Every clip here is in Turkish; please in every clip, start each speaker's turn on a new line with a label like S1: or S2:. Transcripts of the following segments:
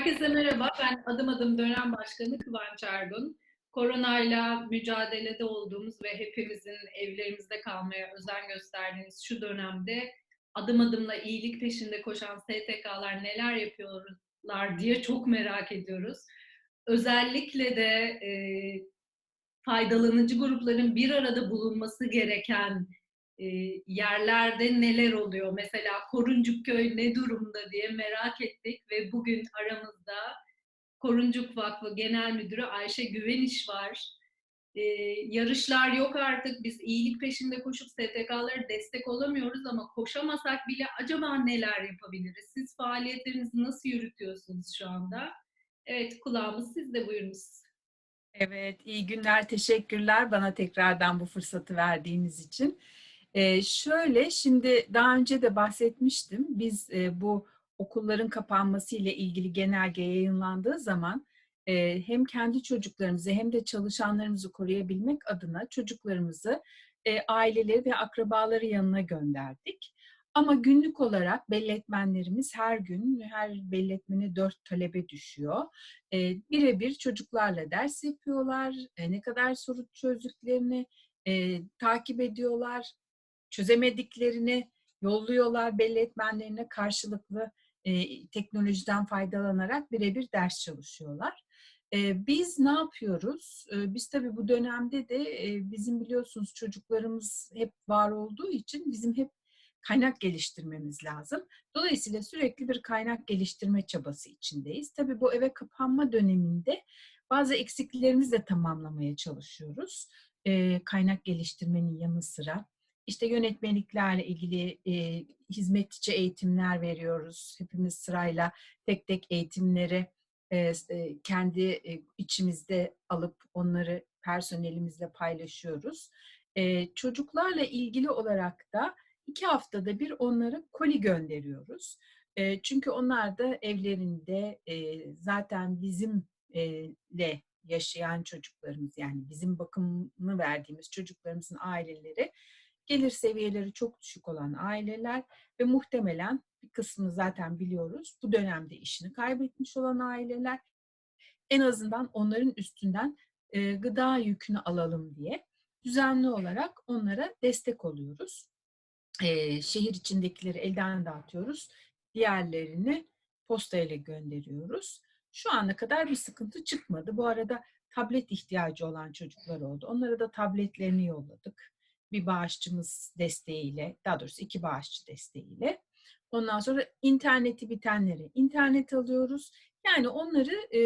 S1: Herkese merhaba. Ben Adım Adım Dönem Başkanı Kıvanç Ergun. Koronayla mücadelede olduğumuz ve hepimizin evlerimizde kalmaya özen gösterdiğimiz şu dönemde adım adımla iyilik peşinde koşan STK'lar neler yapıyorlar diye çok merak ediyoruz. Özellikle de e, faydalanıcı grupların bir arada bulunması gereken e, yerlerde neler oluyor? Mesela Koruncukköy ne durumda diye merak ettik ve bugün aramızda Koruncuk Vakfı Genel Müdürü Ayşe Güveniş var. E, yarışlar yok artık. Biz iyilik peşinde koşup STK'lara destek olamıyoruz ama koşamasak bile acaba neler yapabiliriz? Siz faaliyetlerinizi nasıl yürütüyorsunuz şu anda? Evet, kulağımız sizde buyurunuz.
S2: Evet, iyi günler. Teşekkürler bana tekrardan bu fırsatı verdiğiniz için. Ee, şöyle, şimdi daha önce de bahsetmiştim. Biz e, bu okulların kapanması ile ilgili genelge yayınlandığı zaman e, hem kendi çocuklarımızı hem de çalışanlarımızı koruyabilmek adına çocuklarımızı e, aileleri ve akrabaları yanına gönderdik. Ama günlük olarak belletmenlerimiz her gün her belletmene dört talebe düşüyor. E, birebir çocuklarla ders yapıyorlar. E, ne kadar soru çözdüklerini e, takip ediyorlar. Çözemediklerini yolluyorlar belletmenlerine karşılıklı e, teknolojiden faydalanarak birebir ders çalışıyorlar. E, biz ne yapıyoruz? E, biz tabii bu dönemde de e, bizim biliyorsunuz çocuklarımız hep var olduğu için bizim hep kaynak geliştirmemiz lazım. Dolayısıyla sürekli bir kaynak geliştirme çabası içindeyiz. Tabii bu eve kapanma döneminde bazı eksikliklerimizi de tamamlamaya çalışıyoruz. E, kaynak geliştirmenin yanı sıra işte yönetmeliklerle ilgili e, hizmetçi eğitimler veriyoruz. Hepimiz sırayla tek tek eğitimleri e, kendi e, içimizde alıp onları personelimizle paylaşıyoruz. E, çocuklarla ilgili olarak da iki haftada bir onlara koli gönderiyoruz. E, çünkü onlar da evlerinde e, zaten bizimle yaşayan çocuklarımız yani bizim bakımını verdiğimiz çocuklarımızın aileleri gelir seviyeleri çok düşük olan aileler ve muhtemelen bir kısmını zaten biliyoruz. Bu dönemde işini kaybetmiş olan aileler en azından onların üstünden e, gıda yükünü alalım diye düzenli olarak onlara destek oluyoruz. E, şehir içindekileri elden dağıtıyoruz. Diğerlerini posta ile gönderiyoruz. Şu ana kadar bir sıkıntı çıkmadı. Bu arada tablet ihtiyacı olan çocuklar oldu. Onlara da tabletlerini yolladık bir bağışçımız desteğiyle, daha doğrusu iki bağışçı desteğiyle. Ondan sonra interneti bitenleri internet alıyoruz. Yani onları e,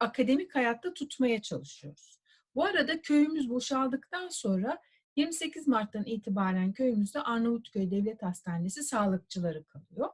S2: akademik hayatta tutmaya çalışıyoruz. Bu arada köyümüz boşaldıktan sonra 28 Mart'tan itibaren köyümüzde Arnavutköy Devlet Hastanesi sağlıkçıları kalıyor.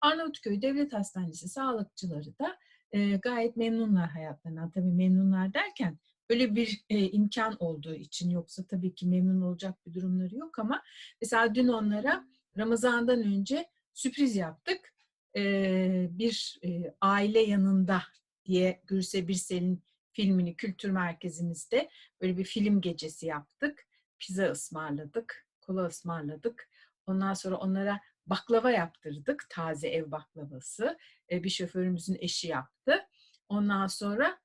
S2: Arnavutköy Devlet Hastanesi sağlıkçıları da e, gayet memnunlar hayatlarından. Tabii memnunlar derken öyle bir e, imkan olduğu için yoksa tabii ki memnun olacak bir durumları yok ama mesela dün onlara Ramazan'dan önce sürpriz yaptık. E, bir e, aile yanında diye Gürse Birsel'in filmini kültür merkezimizde böyle bir film gecesi yaptık. Pizza ısmarladık, kola ısmarladık. Ondan sonra onlara baklava yaptırdık. Taze ev baklavası. E, bir şoförümüzün eşi yaptı. Ondan sonra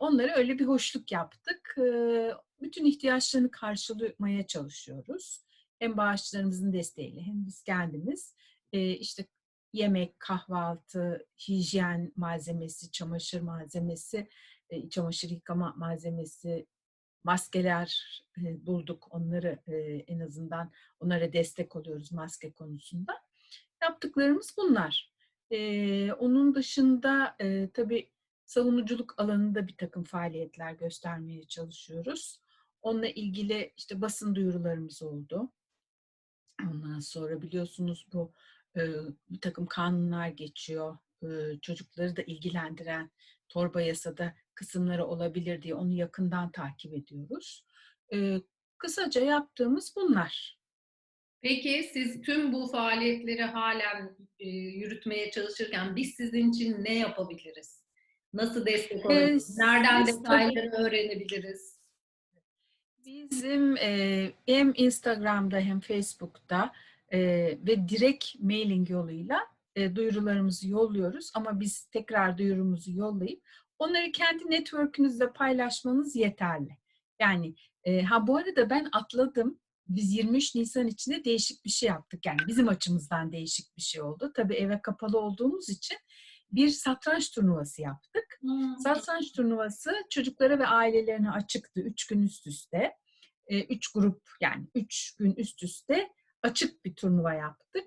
S2: onlara öyle bir hoşluk yaptık. Bütün ihtiyaçlarını karşılamaya çalışıyoruz. Hem bağışçılarımızın desteğiyle hem biz kendimiz. işte yemek, kahvaltı, hijyen malzemesi, çamaşır malzemesi, çamaşır yıkama malzemesi, maskeler bulduk. Onları en azından onlara destek oluyoruz maske konusunda. Yaptıklarımız bunlar. Onun dışında tabii savunuculuk alanında bir takım faaliyetler göstermeye çalışıyoruz. Onunla ilgili işte basın duyurularımız oldu. Ondan sonra biliyorsunuz bu e, bir takım kanunlar geçiyor. E, çocukları da ilgilendiren torba yasada kısımları olabilir diye onu yakından takip ediyoruz. E, kısaca yaptığımız bunlar.
S1: Peki siz tüm bu faaliyetleri halen e, yürütmeye çalışırken biz sizin için ne yapabiliriz? Nasıl destek olabiliriz? Nereden detayları öğrenebiliriz?
S2: Bizim e, hem Instagram'da hem Facebook'ta e, ve direkt mailing yoluyla e, duyurularımızı yolluyoruz ama biz tekrar duyurumuzu yollayıp onları kendi network'ünüzle paylaşmanız yeterli. Yani e, ha bu arada ben atladım. Biz 23 Nisan içinde değişik bir şey yaptık. Yani bizim açımızdan değişik bir şey oldu. Tabii eve kapalı olduğumuz için bir satranç turnuvası yaptık.
S1: Hmm.
S2: Satranç turnuvası çocuklara ve ailelerine açıktı. Üç gün üst üste. E, üç grup yani üç gün üst üste açık bir turnuva yaptık.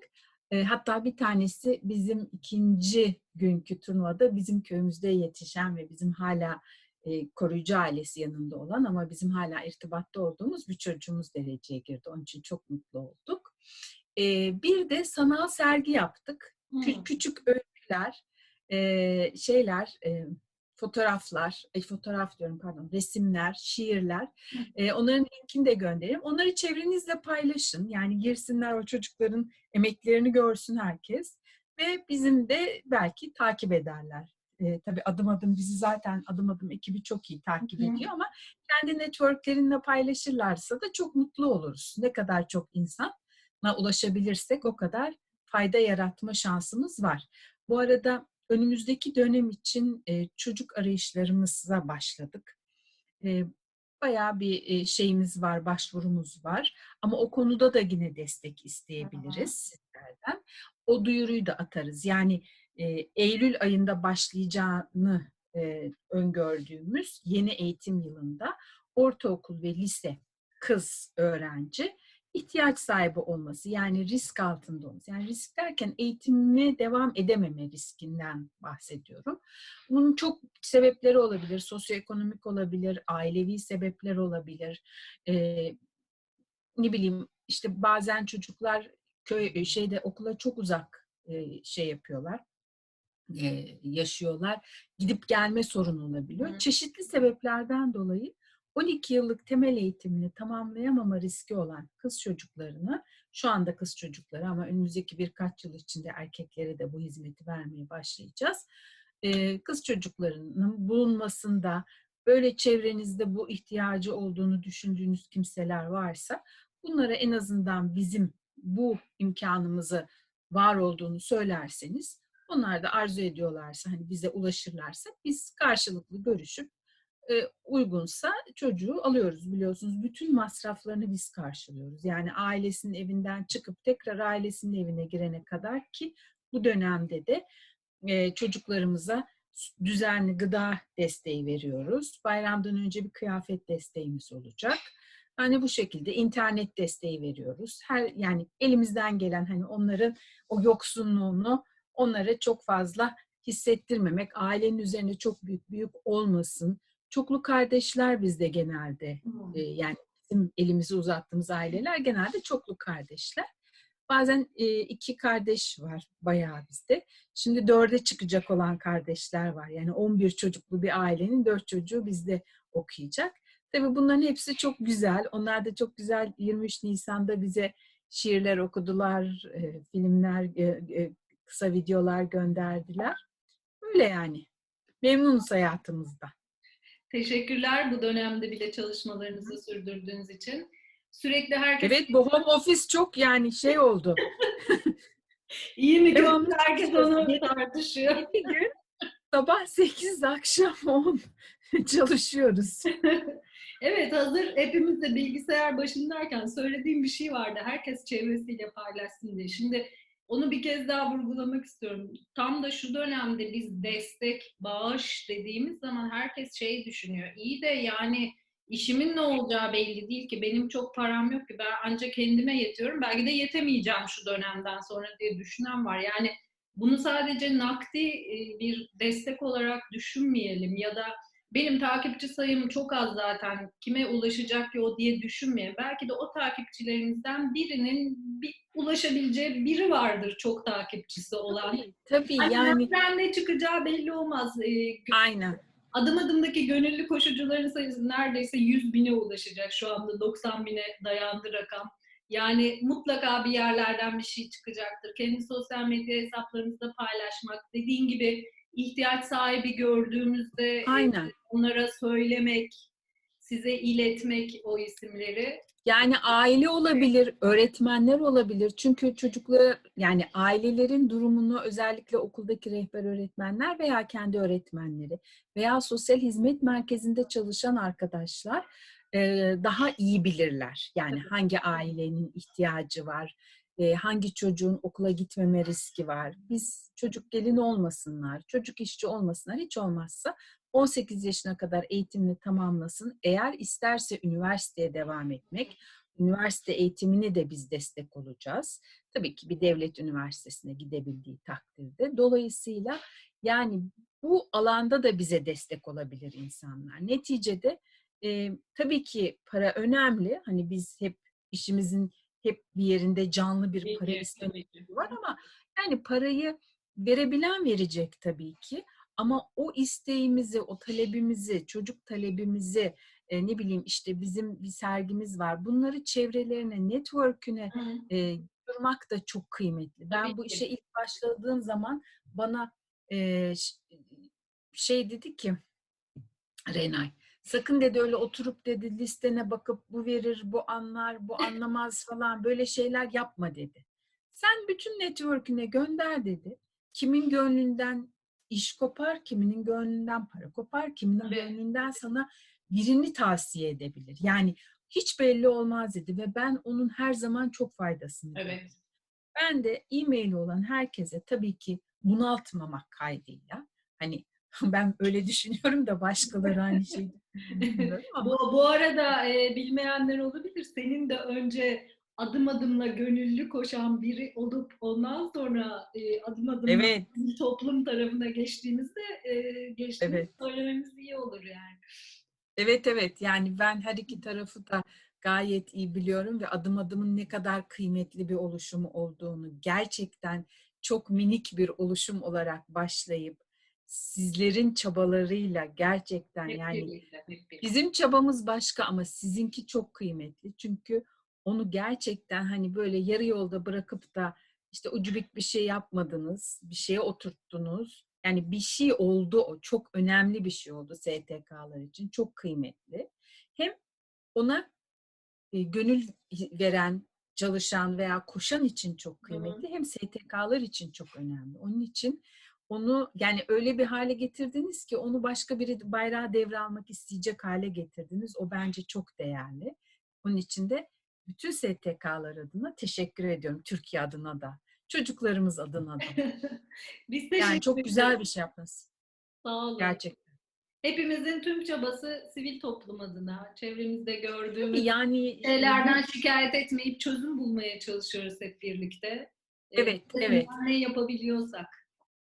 S2: E, hatta bir tanesi bizim ikinci günkü turnuvada bizim köyümüzde yetişen ve bizim hala e, koruyucu ailesi yanında olan ama bizim hala irtibatta olduğumuz bir çocuğumuz dereceye girdi. Onun için çok mutlu olduk. E, bir de sanal sergi yaptık.
S1: Hmm.
S2: küçük öyküler, e, şeyler, e, fotoğraflar, e, fotoğraf diyorum pardon, resimler, şiirler. E, onların linkini de gönderelim. Onları çevrenizle paylaşın. Yani girsinler o çocukların emeklerini görsün herkes. Ve bizim de belki takip ederler. E, tabii adım adım bizi zaten adım adım ekibi çok iyi takip
S1: Hı hı.
S2: ediyor ama kendi networklerinle paylaşırlarsa da çok mutlu oluruz. Ne kadar çok insana ulaşabilirsek o kadar fayda yaratma şansımız var. Bu arada önümüzdeki dönem için e, çocuk arayışlarımıza başladık. E, bayağı bir e, şeyimiz var, başvurumuz var. Ama o konuda da yine destek isteyebiliriz sizlerden. O duyuruyu da atarız. Yani e, Eylül ayında başlayacağını e, öngördüğümüz yeni eğitim yılında ortaokul ve lise kız öğrenci ihtiyaç sahibi olması yani risk altında olması. Yani risk derken eğitimine devam edememe riskinden bahsediyorum. Bunun çok sebepleri olabilir. Sosyoekonomik olabilir, ailevi sebepler olabilir. Ee, ne bileyim işte bazen çocuklar köy şeyde okula çok uzak e, şey yapıyorlar e, yaşıyorlar. Gidip gelme sorunu olabiliyor.
S1: Hı.
S2: Çeşitli sebeplerden dolayı 12 yıllık temel eğitimini tamamlayamama riski olan kız çocuklarını, şu anda kız çocukları ama önümüzdeki birkaç yıl içinde erkeklere de bu hizmeti vermeye başlayacağız. Kız çocuklarının bulunmasında böyle çevrenizde bu ihtiyacı olduğunu düşündüğünüz kimseler varsa bunlara en azından bizim bu imkanımızı var olduğunu söylerseniz onlar da arzu ediyorlarsa hani bize ulaşırlarsa biz karşılıklı görüşüp uygunsa çocuğu alıyoruz biliyorsunuz. Bütün masraflarını biz karşılıyoruz. Yani ailesinin evinden çıkıp tekrar ailesinin evine girene kadar ki bu dönemde de çocuklarımıza düzenli gıda desteği veriyoruz. Bayramdan önce bir kıyafet desteğimiz olacak. Hani bu şekilde internet desteği veriyoruz. Her yani elimizden gelen hani onların o yoksunluğunu onlara çok fazla hissettirmemek, ailenin üzerine çok büyük büyük olmasın. Çoklu kardeşler bizde genelde e, yani bizim elimizi uzattığımız aileler genelde çoklu kardeşler. Bazen e, iki kardeş var bayağı bizde. Şimdi dörde çıkacak olan kardeşler var. Yani 11 çocuklu bir ailenin dört çocuğu bizde okuyacak. Tabii bunların hepsi çok güzel. Onlar da çok güzel 23 Nisan'da bize şiirler okudular, e, filmler, e, e, kısa videolar gönderdiler. Öyle yani. Memnunuz hayatımızda.
S1: Teşekkürler bu dönemde bile çalışmalarınızı sürdürdüğünüz için. Sürekli herkes
S2: Evet bu home office çok yani şey oldu.
S1: iyi mi?
S2: Devamlı
S1: herkes onu tartışıyor.
S2: Bir gün sabah 8 akşam 10 çalışıyoruz.
S1: Evet hazır hepimiz de bilgisayar başındayken söylediğim bir şey vardı. Herkes çevresiyle paylaşsın diye. Şimdi onu bir kez daha vurgulamak istiyorum. Tam da şu dönemde biz destek, bağış dediğimiz zaman herkes şey düşünüyor. İyi de yani işimin ne olacağı belli değil ki. Benim çok param yok ki. Ben ancak kendime yetiyorum. Belki de yetemeyeceğim şu dönemden sonra diye düşünen var. Yani bunu sadece nakdi e, bir destek olarak düşünmeyelim ya da benim takipçi sayım çok az zaten kime ulaşacak ki o diye düşünmeyin. Belki de o takipçilerimizden birinin bir, ulaşabileceği biri vardır çok takipçisi olan.
S2: Tabii
S1: Hani
S2: yani
S1: nereden ne çıkacağı belli olmaz. Ee,
S2: aynen.
S1: adım adımdaki gönüllü koşucuların sayısı neredeyse 100 bine ulaşacak. Şu anda 90 bine dayandı rakam. Yani mutlaka bir yerlerden bir şey çıkacaktır. Kendi sosyal medya hesaplarımızda paylaşmak, dediğin gibi ihtiyaç sahibi gördüğümüzde e,
S2: Aynen.
S1: onlara söylemek, size iletmek o isimleri?
S2: Yani aile olabilir, öğretmenler olabilir. Çünkü çocuklar yani ailelerin durumunu özellikle okuldaki rehber öğretmenler veya kendi öğretmenleri veya sosyal hizmet merkezinde çalışan arkadaşlar e, daha iyi bilirler. Yani hangi ailenin ihtiyacı var, e, hangi çocuğun okula gitmeme riski var. Biz çocuk gelin olmasınlar, çocuk işçi olmasınlar hiç olmazsa 18 yaşına kadar eğitimini tamamlasın. Eğer isterse üniversiteye devam etmek, üniversite eğitimini de biz destek olacağız. Tabii ki bir devlet üniversitesine gidebildiği takdirde. Dolayısıyla yani bu alanda da bize destek olabilir insanlar. Neticede e, tabii ki para önemli. Hani biz hep işimizin hep bir yerinde canlı bir para istemiyoruz var ama yani parayı verebilen verecek tabii ki. Ama o isteğimizi, o talebimizi, çocuk talebimizi, e, ne bileyim işte bizim bir sergimiz var. Bunları çevrelerine, network'üne e, durmak da çok kıymetli. Ben
S1: Tabii
S2: bu
S1: ki.
S2: işe ilk başladığım zaman bana e, şey dedi ki Renay, sakın dedi öyle oturup dedi listene bakıp bu verir, bu anlar, bu anlamaz falan böyle şeyler yapma dedi. Sen bütün network'üne gönder dedi. Kimin gönlünden iş kopar, kiminin gönlünden para kopar, kiminin
S1: Tabii.
S2: gönlünden sana birini tavsiye edebilir. Yani hiç belli olmaz dedi ve ben onun her zaman çok faydasını gördüm.
S1: Evet.
S2: Ben de e-maili olan herkese tabii ki bunaltmamak kaydıyla hani ben öyle düşünüyorum da başkaları aynı şeyi
S1: Bu, bu arada e, bilmeyenler olabilir. Senin de önce adım adımla gönüllü koşan biri olup ondan sonra e, adım adım
S2: evet
S1: toplum tarafına geçtiğimizde e, geçtiğimiz
S2: Evet.
S1: söylememiz iyi olur yani.
S2: evet evet yani ben her iki tarafı da gayet iyi biliyorum ve adım adımın ne kadar kıymetli bir oluşum olduğunu gerçekten çok minik bir oluşum olarak başlayıp sizlerin çabalarıyla gerçekten
S1: Hep
S2: yani
S1: birlikte, hep birlikte.
S2: Bizim çabamız başka ama sizinki çok kıymetli. Çünkü onu gerçekten hani böyle yarı yolda bırakıp da işte ucubik bir şey yapmadınız, bir şeye oturttunuz. Yani bir şey oldu o. Çok önemli bir şey oldu STK'lar için. Çok kıymetli. Hem ona e, gönül veren, çalışan veya koşan için çok kıymetli. Hem STK'lar için çok önemli. Onun için onu yani öyle bir hale getirdiniz ki onu başka biri bayrağı devralmak isteyecek hale getirdiniz. O bence çok değerli. Onun için de bütün STK'lar adına teşekkür ediyorum. Türkiye adına da. Çocuklarımız adına da.
S1: Biz teşekkür
S2: Yani çok güzel bir şey yaptınız.
S1: Sağ olun.
S2: Gerçekten.
S1: Hepimizin tüm çabası sivil toplum adına, çevremizde gördüğümüz
S2: Yani
S1: şeylerden şikayet etmeyip çözüm bulmaya çalışıyoruz hep birlikte. Ee,
S2: Evet,
S1: elimizden
S2: evet.
S1: Ne yapabiliyorsak.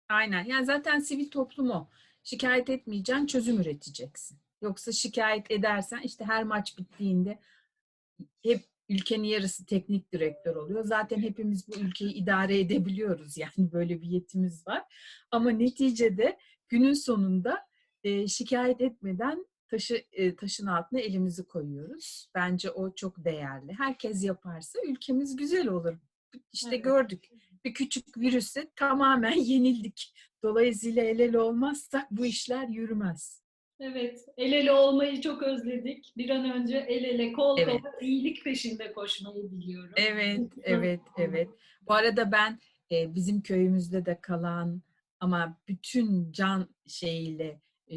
S2: Aynen. Yani zaten sivil toplumu şikayet etmeyeceksin, çözüm üreteceksin. Yoksa şikayet edersen işte her maç bittiğinde hep ülkenin yarısı teknik direktör oluyor. Zaten hepimiz bu ülkeyi idare edebiliyoruz. Yani böyle bir yetimiz var. Ama neticede günün sonunda e, şikayet etmeden taşı e, taşın altına elimizi koyuyoruz. Bence o çok değerli. Herkes yaparsa ülkemiz güzel olur. İşte
S1: Evet.
S2: gördük. Bir küçük virüse tamamen yenildik. Dolayısıyla el ele olmazsak bu işler yürümez.
S1: Evet, el ele olmayı çok özledik. Bir an önce el ele, kol
S2: Evet.
S1: kola, iyilik peşinde koşmayı diliyorum.
S2: Evet, evet, evet. Bu arada ben e, bizim köyümüzde de kalan ama bütün can şeyiyle e,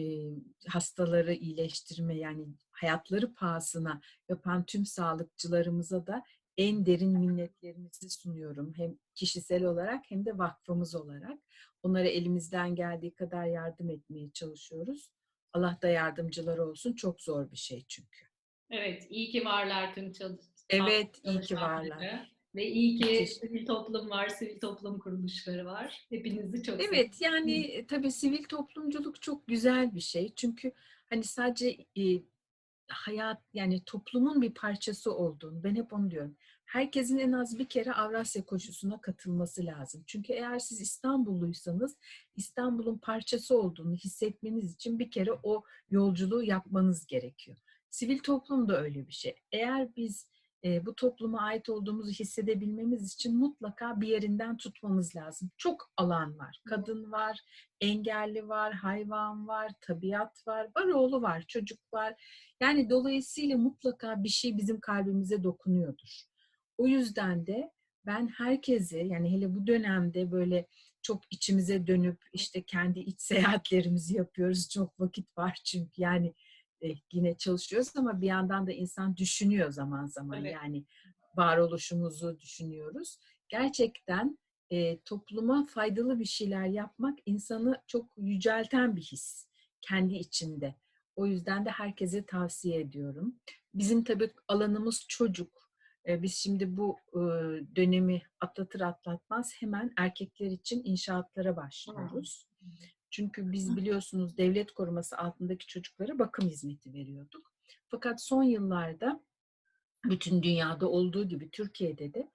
S2: hastaları iyileştirme yani hayatları pahasına yapan tüm sağlıkçılarımıza da en derin minnetlerimizi sunuyorum. Hem kişisel olarak hem de vakfımız olarak. Onlara elimizden geldiği kadar yardım etmeye çalışıyoruz. Allah da yardımcıları olsun. Çok zor bir şey çünkü.
S1: Evet, iyi ki varlar tüm çalış
S2: Evet, iyi ki varlar.
S1: Ve iyi ki sivil toplum var, sivil toplum kuruluşları var. Hepinizi çok
S2: Evet yani e, tabii sivil toplumculuk çok güzel bir şey. Çünkü hani sadece e, hayat yani toplumun bir parçası olduğunu ben hep onu diyorum. Herkesin en az bir kere Avrasya koşusuna katılması lazım. Çünkü eğer siz İstanbulluysanız İstanbul'un parçası olduğunu hissetmeniz için bir kere o yolculuğu yapmanız gerekiyor. Sivil toplum da öyle bir şey. Eğer biz e, bu topluma ait olduğumuzu hissedebilmemiz için mutlaka bir yerinden tutmamız lazım. Çok alan var. Kadın var, engelli var, hayvan var, tabiat var, varoğlu var, çocuk var. Yani dolayısıyla mutlaka bir şey bizim kalbimize dokunuyordur. O yüzden de ben herkese yani hele bu dönemde böyle çok içimize dönüp işte kendi iç seyahatlerimizi yapıyoruz. Çok vakit var çünkü yani e, yine çalışıyoruz ama bir yandan da insan düşünüyor zaman zaman
S1: Evet.
S2: yani varoluşumuzu düşünüyoruz. Gerçekten e, topluma faydalı bir şeyler yapmak insanı çok yücelten bir his kendi içinde. O yüzden de herkese tavsiye ediyorum. Bizim tabii alanımız çocuk. Biz şimdi bu dönemi atlatır atlatmaz hemen erkekler için inşaatlara başlıyoruz. Çünkü biz biliyorsunuz devlet koruması altındaki çocuklara bakım hizmeti veriyorduk. Fakat son yıllarda bütün dünyada olduğu gibi Türkiye'de de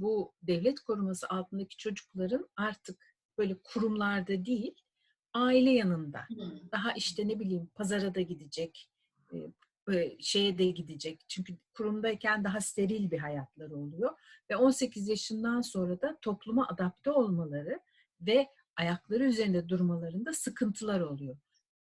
S2: bu devlet koruması altındaki çocukların artık böyle kurumlarda değil, aile yanında daha işte ne bileyim pazara da gidecek, şeye de gidecek. Çünkü kurumdayken daha steril bir hayatları oluyor. Ve 18 yaşından sonra da topluma adapte olmaları ve ayakları üzerinde durmalarında sıkıntılar oluyor.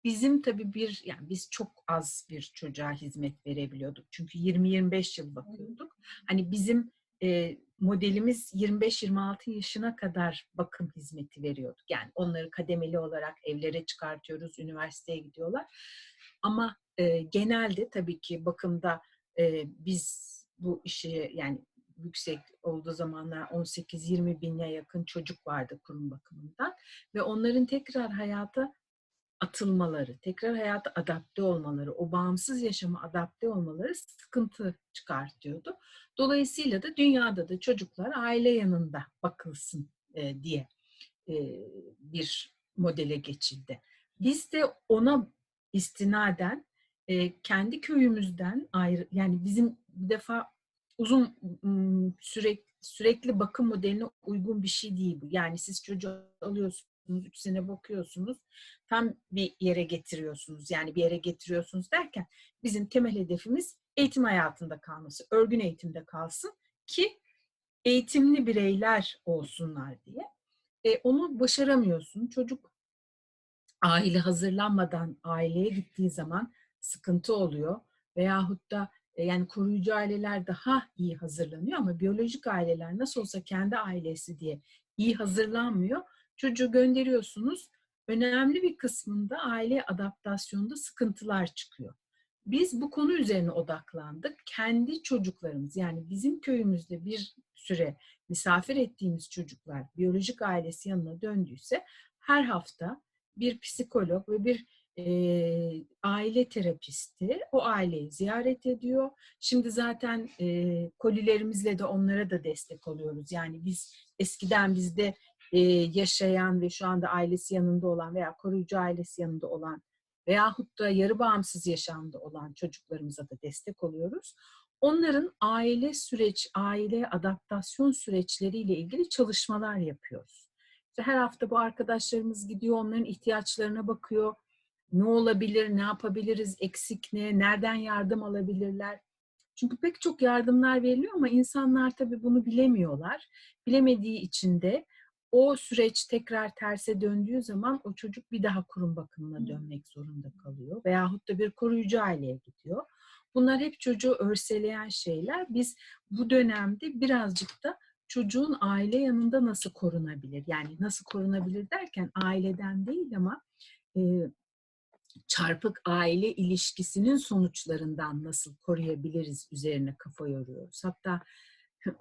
S2: Bizim tabii bir, yani biz çok az bir çocuğa hizmet verebiliyorduk. Çünkü 20-25 yıl bakıyorduk. Hani bizim e, modelimiz 25-26 yaşına kadar bakım hizmeti veriyorduk. Yani onları kademeli olarak evlere çıkartıyoruz, üniversiteye gidiyorlar. Ama e, genelde tabii ki bakımda e, biz bu işi yani yüksek olduğu zamanlar 18-20 bine yakın çocuk vardı kurum bakımından ve onların tekrar hayata atılmaları, tekrar hayata adapte olmaları, o bağımsız yaşama adapte olmaları sıkıntı çıkartıyordu. Dolayısıyla da dünyada da çocuklar aile yanında bakılsın e, diye e, bir modele geçildi. Biz de ona istinaden e, kendi köyümüzden ayrı, yani bizim bir defa uzun sürekli sürekli bakım modeline uygun bir şey değil bu. Yani siz çocuğu alıyorsunuz, üç sene bakıyorsunuz, tam bir yere getiriyorsunuz. Yani bir yere getiriyorsunuz derken bizim temel hedefimiz eğitim hayatında kalması, örgün eğitimde kalsın ki eğitimli bireyler olsunlar diye. E, onu başaramıyorsun. Çocuk aile hazırlanmadan aileye gittiği zaman sıkıntı oluyor. Veyahut da e, yani koruyucu aileler daha iyi hazırlanıyor ama biyolojik aileler nasıl olsa kendi ailesi diye iyi hazırlanmıyor. Çocuğu gönderiyorsunuz. Önemli bir kısmında aile adaptasyonunda sıkıntılar çıkıyor. Biz bu konu üzerine odaklandık. Kendi çocuklarımız yani bizim köyümüzde bir süre misafir ettiğimiz çocuklar biyolojik ailesi yanına döndüyse her hafta bir psikolog ve bir e, aile terapisti o aileyi ziyaret ediyor. Şimdi zaten e, kolilerimizle de onlara da destek oluyoruz. Yani biz eskiden bizde e, yaşayan ve şu anda ailesi yanında olan veya koruyucu ailesi yanında olan veyahut da yarı bağımsız yaşamda olan çocuklarımıza da destek oluyoruz. Onların aile süreç, aile adaptasyon süreçleriyle ilgili çalışmalar yapıyoruz. İşte her hafta bu arkadaşlarımız gidiyor, onların ihtiyaçlarına bakıyor. Ne olabilir, ne yapabiliriz, eksik ne, nereden yardım alabilirler? Çünkü pek çok yardımlar veriliyor ama insanlar tabii bunu bilemiyorlar. Bilemediği için de o süreç tekrar terse döndüğü zaman o çocuk bir daha kurum bakımına dönmek zorunda kalıyor. Veyahut da bir koruyucu aileye gidiyor. Bunlar hep çocuğu örseleyen şeyler. Biz bu dönemde birazcık da çocuğun aile yanında nasıl korunabilir? Yani nasıl korunabilir derken aileden değil ama e, çarpık aile ilişkisinin sonuçlarından nasıl koruyabiliriz üzerine kafa yoruyoruz. Hatta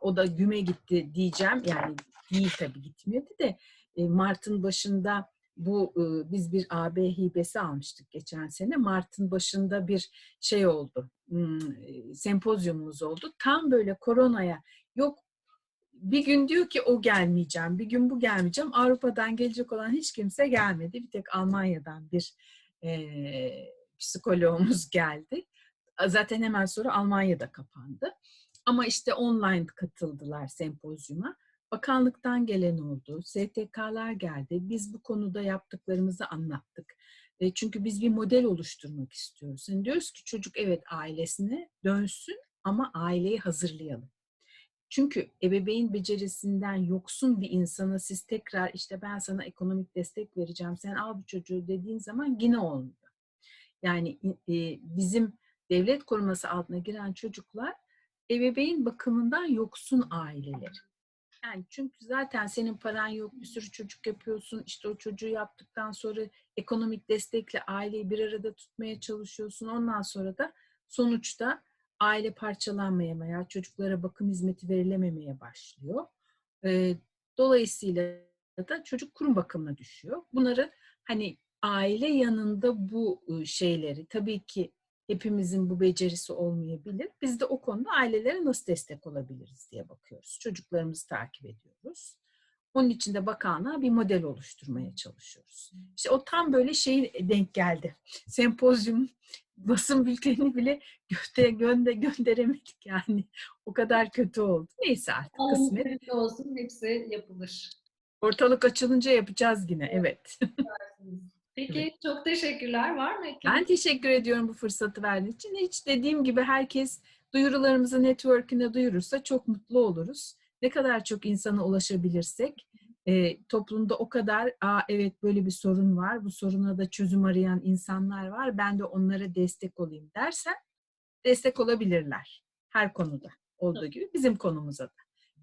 S2: o da güme gitti diyeceğim. Yani değil tabii gitmedi de Mart'ın başında bu biz bir AB hibesi almıştık geçen sene. Mart'ın başında bir şey oldu. Sempozyumumuz oldu. Tam böyle koronaya yok bir gün diyor ki o gelmeyeceğim, bir gün bu gelmeyeceğim. Avrupa'dan gelecek olan hiç kimse gelmedi. Bir tek Almanya'dan bir e, psikoloğumuz geldi. Zaten hemen sonra Almanya'da kapandı. Ama işte online katıldılar sempozyuma. Bakanlıktan gelen oldu, STK'lar geldi. Biz bu konuda yaptıklarımızı anlattık. E, çünkü biz bir model oluşturmak istiyoruz. Yani diyoruz ki çocuk evet ailesine dönsün ama aileyi hazırlayalım. Çünkü ebeveyn becerisinden yoksun bir insana siz tekrar işte ben sana ekonomik destek vereceğim, sen al bu çocuğu dediğin zaman yine olmuyor. Yani e, bizim devlet koruması altına giren çocuklar ebeveyn bakımından yoksun aileler. Yani çünkü zaten senin paran yok, bir sürü çocuk yapıyorsun. İşte o çocuğu yaptıktan sonra ekonomik destekle aileyi bir arada tutmaya çalışıyorsun. Ondan sonra da sonuçta aile parçalanmaya çocuklara bakım hizmeti verilememeye başlıyor. Dolayısıyla da çocuk kurum bakımına düşüyor. Bunları hani aile yanında bu şeyleri tabii ki hepimizin bu becerisi olmayabilir. Biz de o konuda ailelere nasıl destek olabiliriz diye bakıyoruz. Çocuklarımızı takip ediyoruz. Onun için de bakanlığa bir model oluşturmaya çalışıyoruz. İşte o tam böyle şey denk geldi. Sempozyum basın bültenini bile göte gönde gönderemedik yani. O kadar kötü oldu. Neyse artık
S1: Allah'ın
S2: kısmet.
S1: olsun hepsi yapılır.
S2: Ortalık açılınca yapacağız yine. Evet.
S1: Peki çok teşekkürler. Var mı?
S2: Ben teşekkür ediyorum bu fırsatı verdiğiniz için. Hiç dediğim gibi herkes duyurularımızı network'üne duyurursa çok mutlu oluruz. Ne kadar çok insana ulaşabilirsek e, toplumda o kadar Aa, evet böyle bir sorun var, bu soruna da çözüm arayan insanlar var, ben de onlara destek olayım dersen destek olabilirler. Her konuda olduğu gibi bizim konumuza da.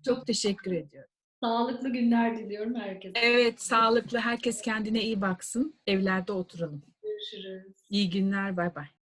S2: Çok teşekkür ediyorum.
S1: Sağlıklı günler diliyorum herkese.
S2: Evet, sağlıklı herkes kendine iyi baksın. Evlerde oturalım.
S1: Görüşürüz.
S2: İyi günler, bay bay.